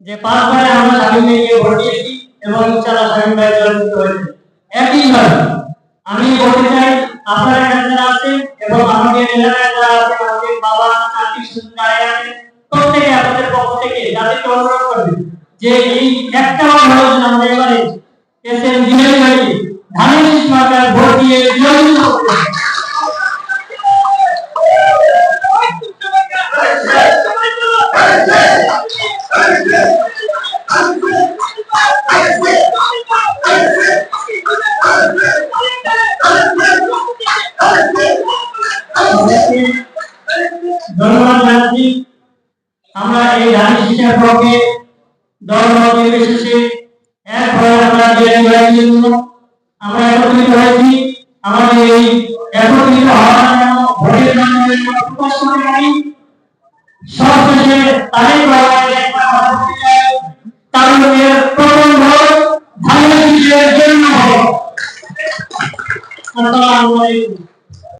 যে পাঁচবারে আমরা স্বামী ভাইকে ভোট দিয়েছি এবং ইনশাআল্লাহ স্বামী ভাই জয়যুক্ত হয়েছে একইভাবে আমি বলতে চাই, আপনারা এখানে আছেন এবং আমাদের এলাকায় যারা আছেন, আমাদের বাবা চাকরি সুন্দর আছে প্রত্যেকে আপনাদের পক্ষ থেকে যাদেরকে অনুরোধ করবে যে এই একটা যেন আমরা এবারে এসে দিনের বাড়ি ধানের শীষ ভোট দিয়ে জয়যুক্ত করতে আছি। আমরা এই ধানি শিক্ষার পক্ষে দল নির্বিশেষে এক হয়ে আমরা জেনে বেড়াইয়ের জন্য আমরা একত্রিত হয়েছি। আমাদের এই একত্রিত হওয়ার ভোটের মাধ্যমে প্রকাশ সবশেষে তাদের জন্য